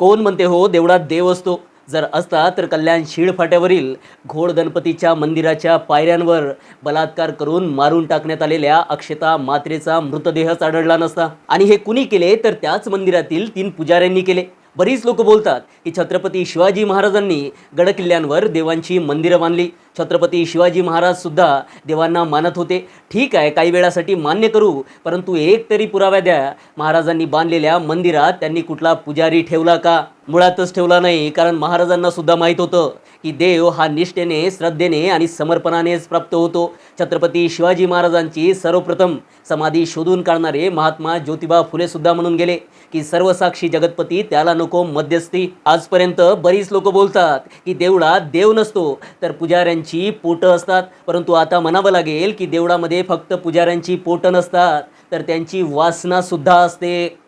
कोण म्हणते हो देवळात देव असतो. जर असता तर कल्याण शीळ फाट्यावरील घोड गणपतीच्या मंदिराच्या पायऱ्यांवर बलात्कार करून मारून टाकण्यात आलेल्या अक्षता मात्रेचा मृतदेहच आढळला नसता. आणि हे कुणी केले? तर त्याच मंदिरातील तीन पुजाऱ्यांनी केले. बरीच लोक बोलतात की छत्रपती शिवाजी महाराजांनी गडकिल्ल्यांवर देवांची मंदिरं बांधली. छत्रपती शिवाजी महाराजसुद्धा देवांना मानत होते. ठीक आहे काही वेळासाठी मान्य करू परंतु एक तरी पुराव्या द्या. महाराजांनी बांधलेल्या मंदिरात त्यांनी कुठला पुजारी ठेवला का? मुळातच ठेवला नाही कारण महाराजांना सुद्धा माहीत होतं की देव हा निष्ठेने श्रद्धेने आणि समर्पणानेच प्राप्त होतो. छत्रपती शिवाजी महाराजांची सर्वप्रथम समाधी शोधून काढणारे महात्मा ज्योतिबा फुले सुद्धा म्हणून गेले की सर्वसाक्षी जगतपती त्याला नको मध्यस्थी. आजपर्यंत बरीच लोक बोलतात की देवळात देव नसतो तर पुजाऱ्यांची पोटं असतात. परंतु आता म्हणावं लागेल की देवळामध्ये फक्त पुजाऱ्यांची पोटं नसतात तर त्यांची वासना सुद्धा असते.